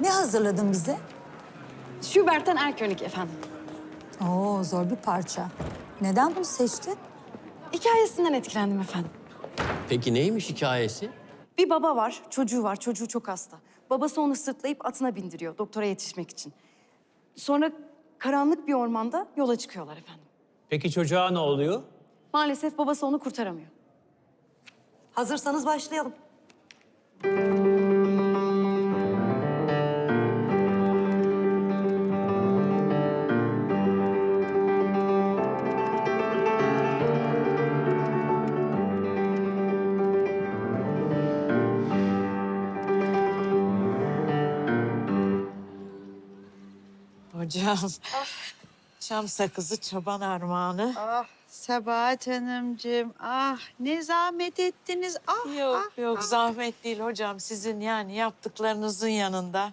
Ne hazırladın bize? Schubert'ten Erkönig efendim. Oo zor bir parça. Neden bunu seçtin? Hikayesinden etkilendim efendim. Peki neymiş hikayesi? Bir baba var, çocuğu var, çocuğu çok hasta. Babası onu sırtlayıp atına bindiriyor doktora yetişmek için. Sonra karanlık bir ormanda yola çıkıyorlar efendim. Peki çocuğa ne oluyor? Maalesef babası onu kurtaramıyor. Hazırsanız başlayalım. Hocam. Çam sakızı çoban armağanı. Ah Sabahat Hanımcığım, ah ne zahmet ettiniz. Ah, Yok ah, yok ah. zahmet değil hocam sizin yani yaptıklarınızın yanında.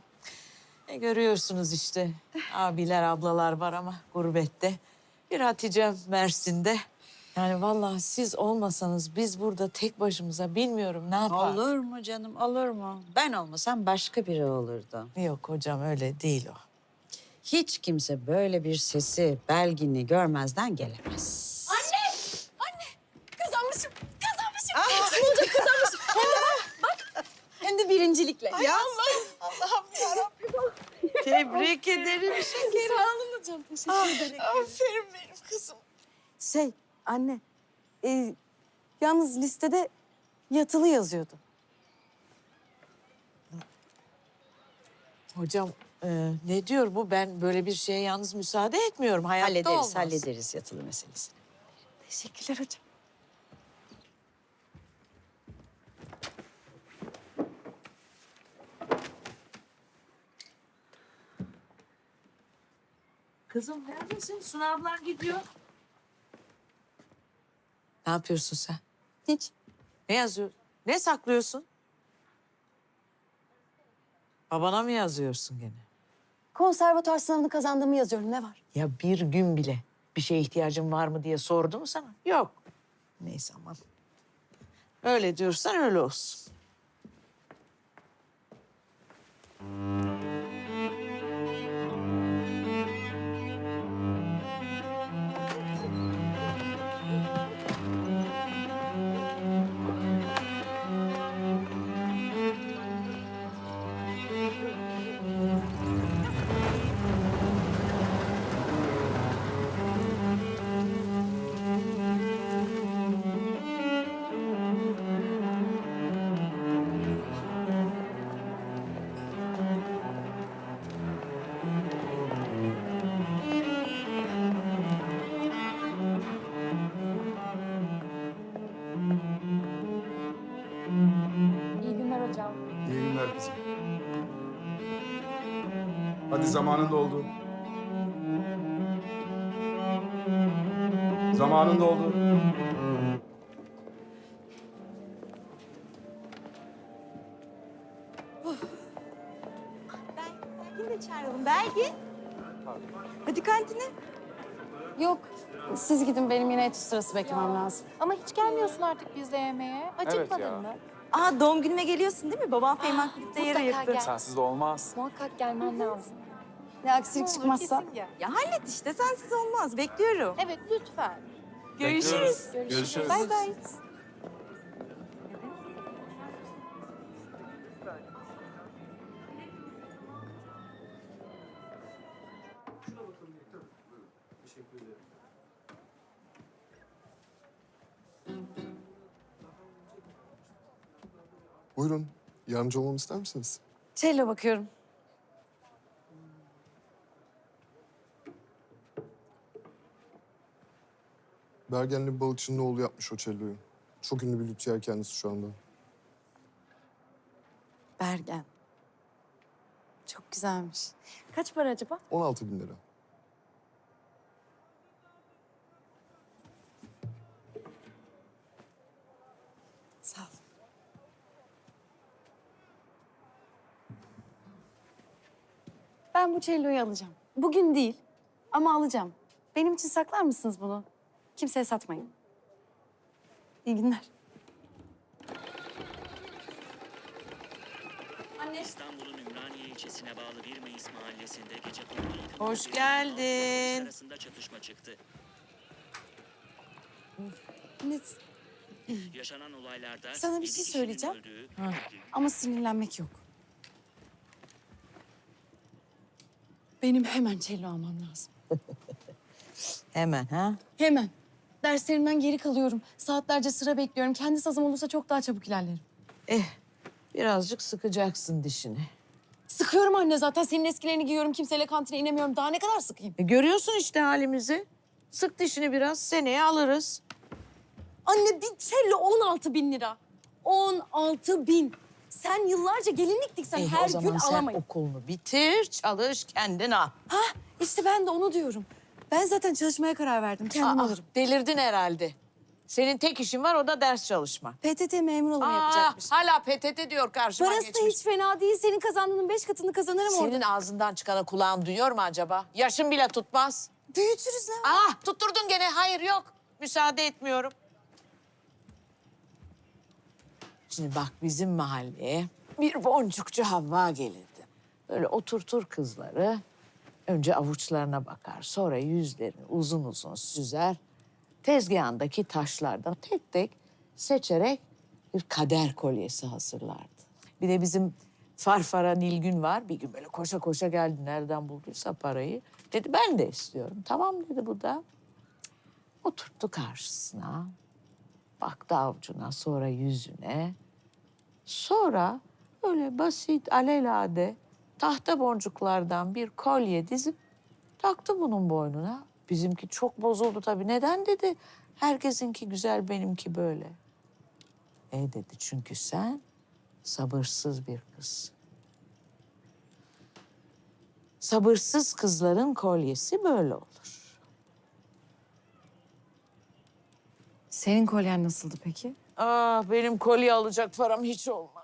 E, görüyorsunuz işte abiler ablalar var ama gurbette. Bir Hatice'm Mersin'de. Yani vallahi siz olmasanız biz burada tek başımıza bilmiyorum ne yapardık. Olur mu canım, olur mu? Ben olmasam başka biri olurdu. Yok hocam öyle değil o. Hiç kimse böyle bir sesi, belgini görmezden gelemez. Kazanmışım, kazanmışım. Bulacak kazanmışım. Hem de bak, bak. Hem de birincilikle. Ya Allah'ım yarabbim. Tebrik ederim şekerim. Sağ olun hocam, teşekkür ederim. Aferin benim kızım. Şey, anne, e, yalnız listede yatılı yazıyordu. Hocam e, ne diyor bu? Ben böyle bir şeye yalnız müsaade etmiyorum. Hayatta Hallederiz, olmaz. hallederiz yatılı meselesini. Teşekkürler hocam. Kızım neredesin? Sınavlar gidiyor. Ne yapıyorsun sen? Hiç. Ne yazıyorsun? Ne saklıyorsun? Babana mı yazıyorsun gene? Konservatuar sınavını kazandığımı yazıyorum. Ne var? Ya bir gün bile bir şeye ihtiyacın var mı diye sordu mu sana? Yok. Neyse aman. Öyle diyorsan öyle olsun. Kızım. Hadi zamanın doldu. Zamanın doldu. Hadi kantine. Yok, siz gidin. Benim yine etüt sırası beklemem lazım. Ama hiç gelmiyorsun artık bizle yemeğe. Acıkmadın ya. mı? Aa doğum günüme geliyorsun değil mi? Babam Feyman Kulüp'te yer Mutlaka ayırttı. gel. Sensiz olmaz. Muhakkak gelmen lazım. Ne aksilik çıkmazsa. Kesin gel. Ya hallet işte sensiz olmaz. Bekliyorum. Evet lütfen. Görüşürüz. Görüşürüz. Bay bay. Buyurun. Yardımcı olmamı ister misiniz? Şeyle bakıyorum. Bergenli bir balıkçının oğlu yapmış o celloyu. Çok ünlü bir lütfiyer kendisi şu anda. Bergen. Çok güzelmiş. Kaç para acaba? 16 bin lira. Ben bu celloyu alacağım. Bugün değil ama alacağım. Benim için saklar mısınız bunu? Kimseye satmayın. İyi günler. İstanbul'un Ümraniye ilçesine bağlı 1 Mayıs mahallesinde gece kondu Hoş geldin. arasında çatışma çıktı. Ne- Yaşanan olaylarda Sana bir şey söyleyeceğim. öldüğü, Ama sinirlenmek yok. Benim hemen cello almam lazım. Hemen ha? Hemen. Derslerimden geri kalıyorum. Saatlerce sıra bekliyorum. Kendi sazım olursa çok daha çabuk ilerlerim. Eh, birazcık sıkacaksın dişini. Sıkıyorum anne zaten. Senin eskilerini giyiyorum. Kimseyle kantine inemiyorum. Daha ne kadar sıkayım? E, görüyorsun işte halimizi. Sık dişini biraz, seneye alırız. Anne bir cello 16 bin lira. 16 bin. Sen yıllarca gelinlik diksen Eh, her o zaman gün sen alamayın. okulunu bitir, çalış, kendin al. Ha işte ben de onu diyorum. Ben zaten çalışmaya karar verdim. Kendim Aa, alırım. Delirdin herhalde. Senin tek işin var, o da ders çalışmak. PTT memur olımı Aa, yapacakmış. hala PTT diyor karşıma Parası da geçmiş. hiç fena değil. Senin kazandığının beş katını kazanırım orada. Senin ağzından çıkanı kulağın duyuyor mu acaba? Yaşın bile tutmaz. Büyütürüz var? Ah tutturdun gene. Hayır yok. Müsaade etmiyorum. Şimdi bak bizim mahalleye bir boncukçu Havva gelirdi. Böyle oturtur kızları. Önce avuçlarına bakar. Sonra yüzlerini uzun uzun süzer. Tezgahındaki taşlardan tek tek seçerek bir kader kolyesi hazırlardı. Bir de bizim Farfara Nilgün var. Bir gün böyle koşa koşa geldi. Nereden bulduysa parayı. Dedi ben de istiyorum. Tamam dedi bu da. Oturttu karşısına. Baktı avucuna sonra yüzüne. Sonra öyle basit alelade tahta boncuklardan bir kolye dizip taktı bunun boynuna. Bizimki çok bozuldu tabii. Neden dedi? Herkesinki güzel benimki böyle. E dedi çünkü sen sabırsız bir kız. Sabırsız kızların kolyesi böyle olur. Senin kolyen nasıldı peki? Ah benim kolye alacak param hiç olmadı.